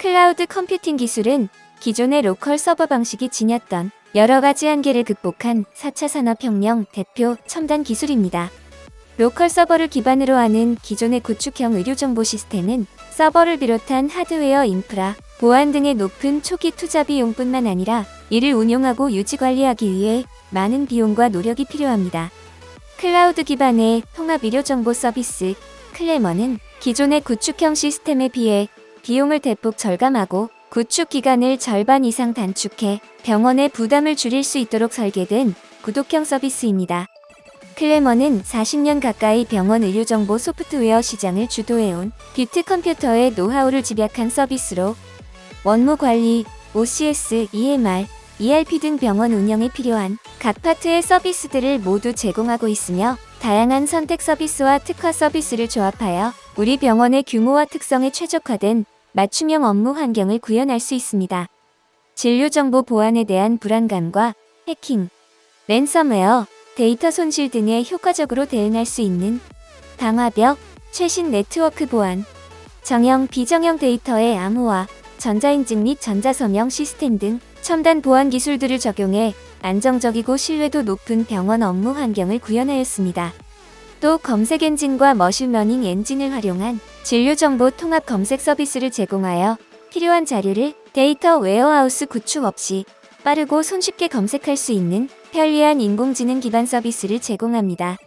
클라우드 컴퓨팅 기술은 기존의 로컬 서버 방식이 지녔던 여러 가지 한계를 극복한 4차 산업혁명 대표 첨단 기술입니다. 로컬 서버를 기반으로 하는 기존의 구축형 의료정보 시스템은 서버를 비롯한 하드웨어 인프라, 보안 등의 높은 초기 투자 비용뿐만 아니라 이를 운용하고 유지 관리하기 위해 많은 비용과 노력이 필요합니다. 클라우드 기반의 통합 의료정보 서비스 클레머는 기존의 구축형 시스템에 비해 비용을 대폭 절감하고 구축 기간을 절반 이상 단축해 병원의 부담을 줄일 수 있도록 설계된 구독형 서비스입니다. 클레머는 40년 가까이 병원 의료정보 소프트웨어 시장을 주도해온 뷰트 컴퓨터의 노하우를 집약한 서비스로 원무 관리, OCS, EMR, ERP 등 병원 운영에 필요한 각 파트의 서비스들을 모두 제공하고 있으며 다양한 선택 서비스와 특화 서비스를 조합하여 우리 병원의 규모와 특성에 최적화된 맞춤형 업무 환경을 구현할 수 있습니다. 진료 정보 보안에 대한 불안감과 해킹, 랜섬웨어, 데이터 손실 등에 효과적으로 대응할 수 있는 방화벽, 최신 네트워크 보안, 정형 비정형 데이터의 암호화, 전자인증 및 전자서명 시스템 등 첨단 보안 기술들을 적용해 안정적이고 신뢰도 높은 병원 업무 환경을 구현하였습니다. 또 검색 엔진과 머신러닝 엔진을 활용한 진료 정보 통합 검색 서비스를 제공하여 필요한 자료를 데이터 웨어하우스 구축 없이 빠르고 손쉽게 검색할 수 있는 편리한 인공지능 기반 서비스를 제공합니다.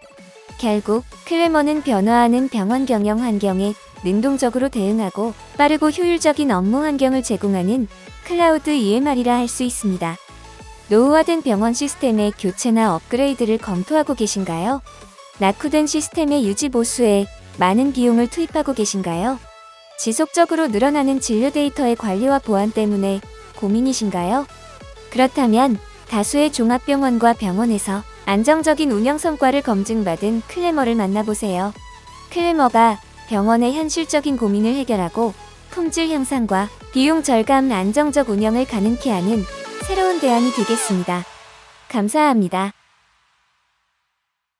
결국 클레머는 변화하는 병원 경영 환경에 능동적으로 대응하고 빠르고 효율적인 업무 환경을 제공하는 클라우드 EMR이라 할 수 있습니다. 노후화된 병원 시스템의 교체나 업그레이드를 검토하고 계신가요? 낙후된 시스템의 유지 보수에 많은 비용을 투입하고 계신가요? 지속적으로 늘어나는 진료 데이터의 관리와 보안 때문에 고민이신가요? 그렇다면 다수의 종합병원과 병원에서 안정적인 운영 성과를 검증받은 클레머를 만나보세요. 클레머가 병원의 현실적인 고민을 해결하고 품질 향상과 비용 절감 안정적 운영을 가능케 하는 새로운 대안이 되겠습니다. 감사합니다.